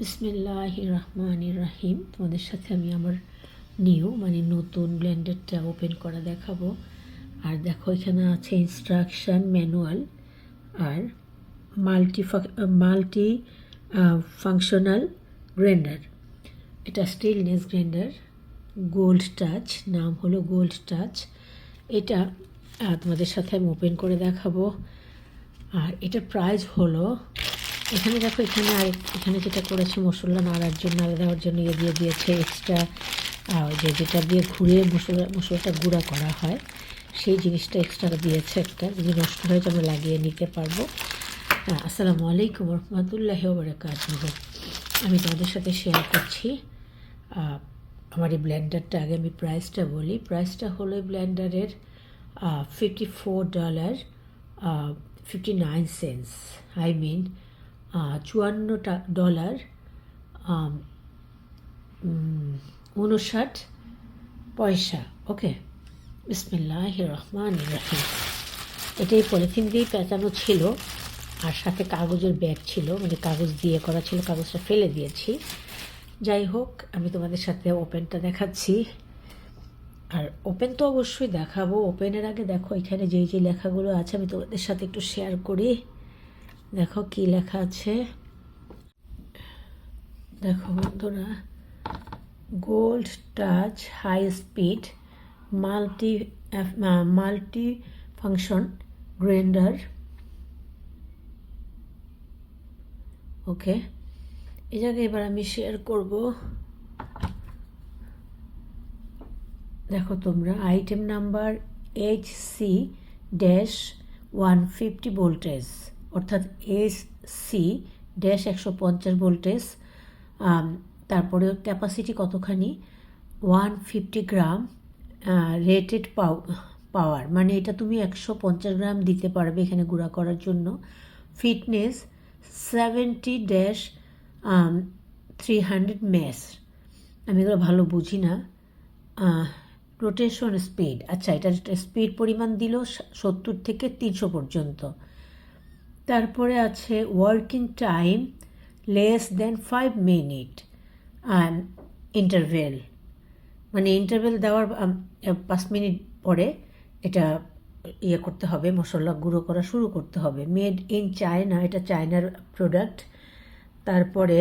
বিসমিল্লাহ রহমান রাহিম। তোমাদের সাথে আমি আমার নিউ মানে নতুন ব্লেন্ডারটা ওপেন করা দেখাবো। আর দেখো, এখানে আছে ইনস্ট্রাকশন ম্যানুয়াল আর মাল্টি মাল্টি ফাংশনাল গ্রাইন্ডার এটা স্টিলনেস গ্রাইন্ডার গোল্ড টাচ নাম হলো গোল্ড টাচ এটা তোমাদের সাথে আমি ওপেন করে দেখাবো। আর এটার প্রাইস হলো এখানে দেখো, এখানে আর এখানে যেটা করেছে, মশলা নাড়ার জন্য, আলাদা দেওয়ার জন্য ইয়ে দিয়ে দিয়েছে এক্সট্রা যে যেটা দিয়ে ঘুরে মশলা, মশলাটা গুঁড়া করা হয়, সেই জিনিসটা এক্সট্রা দিয়েছে একটা, যদি নষ্ট হয়ে যাবে লাগিয়ে নিতে পারব। আসসালামু আলাইকুম রহমতুল্লাহ বারাকাত আমি তোমাদের সাথে শেয়ার করছি আমার এই ব্ল্যান্ডারটা আগে আমি প্রাইসটা বলি। প্রাইসটা হলো এই ব্লেন্ডারের fifty four dollar fifty nine cents I mean চুয়ান্ন ডলার উনষাট পয়সা। ওকে বিসমিল্লাহ রহমান রহিম। এটাই পলিথিন দিয়েই পেঁচানো ছিল, আর সাথে কাগজের ব্যাগ ছিল মানে কাগজ দিয়ে করা ছিল, কাগজটা ফেলে দিয়েছি। যাই হোক, আমি তোমাদের সাথে ওপেনটা দেখাচ্ছি। আর ওপেন তো অবশ্যই দেখাবো। ওপেনের আগে দেখো, এখানে যেই যে লেখাগুলো আছে, আমি তোমাদের সাথে একটু শেয়ার করি। দেখো কি লেখা আছে। দেখো বন্ধুরা gold touch high speed multi multi function grinder okay এই জায়গায় এবার আমি শেয়ার করব। দেখো তোমরা item number H C dash one fifty voltage অর্থাৎ এস সি ড্যাশ একশো পঞ্চাশ ভোল্টেজ তারপরে ক্যাপাসিটি কতখানি? ওয়ান ফিফটি গ্রাম রেটেড পাও পাওয়ার মানে এটা তুমি একশো পঞ্চাশ গ্রাম দিতে পারবে এখানে গুঁড়া করার জন্য। Fitness seventy dash three hundred mesh আমি এগুলো ভালো বুঝি না। রোটেশন স্পিড আচ্ছা এটা স্পিড পরিমাণ দিল সত্তর থেকে তিনশো পর্যন্ত। তারপরে আছে working time less than five minute interval মানে ইন্টারভেল দেওয়ার পাঁচ মিনিট পরে এটা ইয়ে করতে হবে, মশলা গুঁড়ো করা শুরু করতে হবে। মেড ইন চায়না এটা চায়নার প্রোডাক্ট তারপরে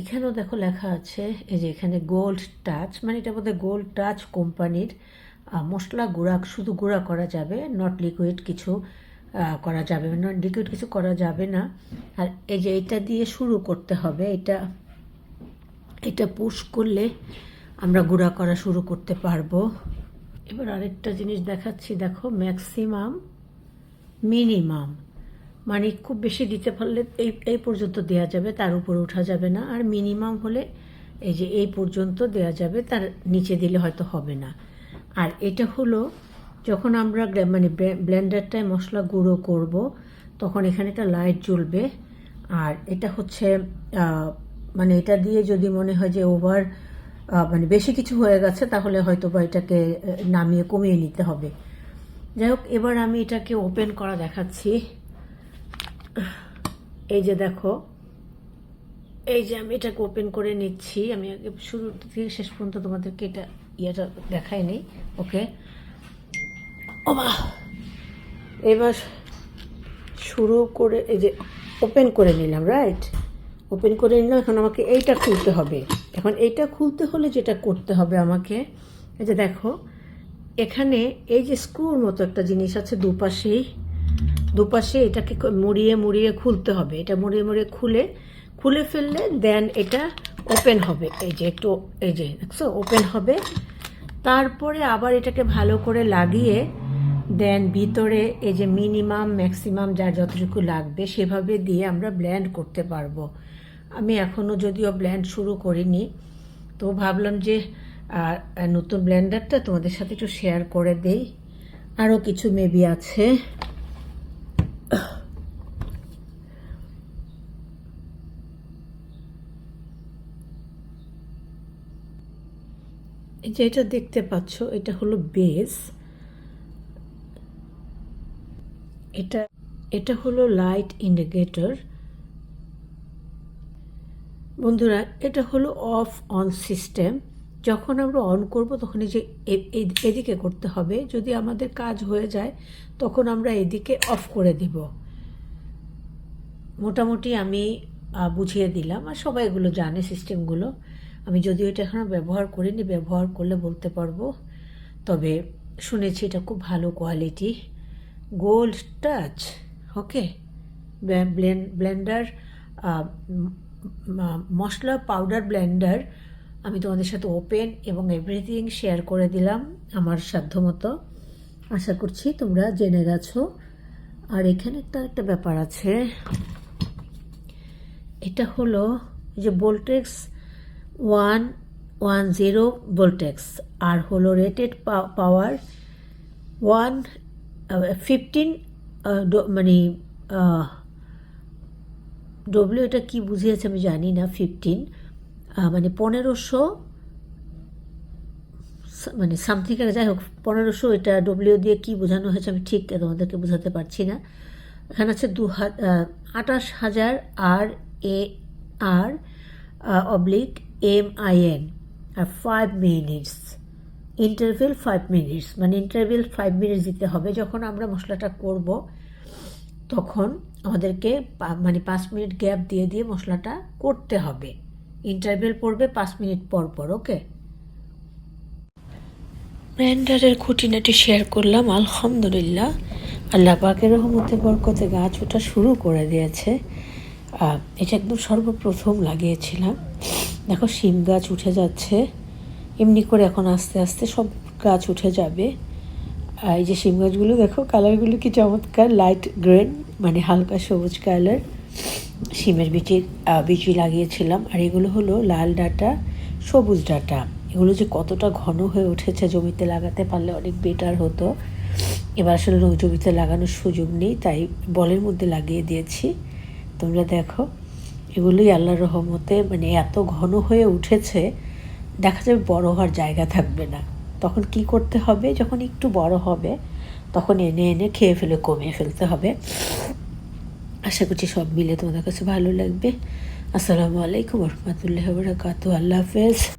এখানেও দেখো লেখা আছে, এই যে এখানে গোল্ড টাচ মানে এটা বোধহয় গোল্ড টাচ কোম্পানির মশলা গুঁড়া, শুধু গুঁড়া করা যাবে নট লিকুইড কিছু করা যাবে না লিকুইড কিছু করা যাবে না। আর এই যে এটা দিয়ে শুরু করতে হবে, এটা এটা পুশ করলে আমরা গুঁড়া করা শুরু করতে পারব। এবার আরেকটা জিনিস দেখাচ্ছি, দেখো ম্যাক্সিমাম মিনিমাম মানে খুব বেশি দিতে পারলে এই এই পর্যন্ত দেওয়া যাবে, তার উপরে ওঠা যাবে না। আর মিনিমাম হলে এই যে এই পর্যন্ত দেওয়া যাবে, তার নিচে দিলে হয়তো হবে না। আর এটা হলো যখন আমরা মানে ব্লেন্ডারটায় মশলা গুঁড়ো করব, তখন এখানে একটা লাইট জ্বলবে। আর এটা হচ্ছে মানে এটা দিয়ে যদি মনে হয় যে ওভার মানে বেশি কিছু হয়ে গেছে, তাহলে হয়তো বা এটাকে নামিয়ে কমিয়ে নিতে হবে। যাই হোক, এবার আমি এটাকে ওপেন করা দেখাচ্ছি। এই যে দেখো, এই যে আমি এটাকে ওপেন করে নিচ্ছি। আমি আগে শুরু থেকে শেষ পর্যন্ত তোমাদেরকে এটা ইয়েটা দেখাই নেই ওকে ওমা। এবার শুরু করে এই যে ওপেন করে নিলাম রাইট ওপেন করে নিলাম, এখন আমাকে এইটা খুলতে হবে। এখন এইটা খুলতে হলে যেটা করতে হবে আমাকে, এই যে দেখো, এখানে এই যে স্ক্রুর মতো একটা জিনিস আছে দুপাশেই, দুপাশে এটাকে মুড়িয়ে মুড়িয়ে খুলতে হবে। এটা মুড়িয়ে মুড়িয়ে খুলে খুলে ফেললে দেন এটা ওপেন হবে। এই যে একটু, এই যে, দেখছ? ওপেন হবে। তারপরে আবার এটাকে ভালো করে লাগিয়ে দেন ভিতরে এই যে মিনিমাম, ম্যাক্সিমাম যার যতটুকু লাগবে সেভাবে দিয়ে আমরা ব্ল্যান্ড করতে পারব। আমি এখনও যদিও ব্ল্যান্ড শুরু করিনি, তো ভাবলাম যে নতুন ব্ল্যান্ডারটা তোমাদের সাথে একটু শেয়ার করে দেই। আরও কিছু মেবি আছে। যে এটা দেখতে পাচ্ছ, এটা হলো বেস। এটা এটা হলো লাইট ইন্ডিকেটর বন্ধুরা, এটা হলো অফ অন সিস্টেম যখন আমরা অন করব, তখন এই যে এদিকে করতে হবে। যদি আমাদের কাজ হয়ে যায়, তখন আমরা এদিকে অফ করে দিব। মোটামুটি আমি বুঝিয়ে দিলাম, আর সবাই এগুলো জানে সিস্টেমগুলো আমি যদিও এটা এখনও ব্যবহার করিনি, ব্যবহার করলে বলতে পারব। তবে শুনেছি এটা খুব ভালো quality gold touch okay blender masala powder blender আমি তোমাদের সাথে ওপেন এবং এভরিথিং শেয়ার করে দিলাম আমার সাধ্যমতো আশা করছি তোমরা জেনে গেছো। আর এখানে একটা একটা ব্যাপার আছে। এটা হলো যে voltage one one zero voltage আর হলো রেটেড পাওয়ার ওয়ান ফিফটিন মানে ডব্লিউ এটা কি বুঝিয়েছে আমি জানি না ফিফটিন মানে পনেরোশো মানে সামথিং যাই হোক, পনেরোশো এটা ডব্লিউ দিয়ে কি বোঝানো হয়েছে আমি ঠিক তোমাদেরকে বোঝাতে পারছি না। এখানে আছে দু আঠাশ হাজার আর A R oblique M I N R five minutes interval five minutes মানে ইন্টারভেল ফাইভ মিনিটস দিতে হবে। যখন আমরা মশলাটা করব, তখন আমাদেরকে মানে পাঁচ মিনিট গ্যাপ দিয়ে দিয়ে মশলাটা করতে হবে। ইন্টারভেল পড়বে পাঁচ মিনিট পর পর ওকে ব্র্যান্ডারের খুঁটিনাটি শেয়ার করলাম, আলহামদুলিল্লাহ। আল্লাহ পাকের রহমতে বরকতে গাছ ওঠা শুরু করে দিয়েছে। এটা একদম সর্বপ্রথম লাগিয়েছিলাম। দেখো, শিম গাছ উঠে যাচ্ছে। এমনি করে এখন আস্তে আস্তে সব গাছ উঠে যাবে। আর এই যে শিম গাছগুলো দেখো, কালারগুলো কি চমৎকার লাইট গ্রিন মানে হালকা সবুজ কালার শিমের বিচি বিচি লাগিয়েছিলাম। আর এগুলো হলো লাল ডাঁটা, সবুজ ডাঁটা। এগুলো যে কতটা ঘন হয়ে উঠেছে জমিতে লাগাতে পারলে অনেক বেটার হতো। এবার আসলে জমিতে লাগানোর সুযোগ নেই, তাই বলের মধ্যে লাগিয়ে দিয়েছি। তোমরা দেখো, এগুলোই আল্লাহর রহমতে মানে এত ঘন হয়ে উঠেছে দেখা যাবে বড় হওয়ার জায়গা থাকবে না। তখন কি করতে হবে? যখন একটু বড় হবে, তখন এনে এনে খেয়ে ফেলে, কমিয়ে ফেলতে হবে। আশা করছি সব মিলে তোমাদের কাছে ভালো লাগবে। আসসালামু আলাইকুম রহমতুল্লাহ বরাকাতু আল্লাহ হাফেজ।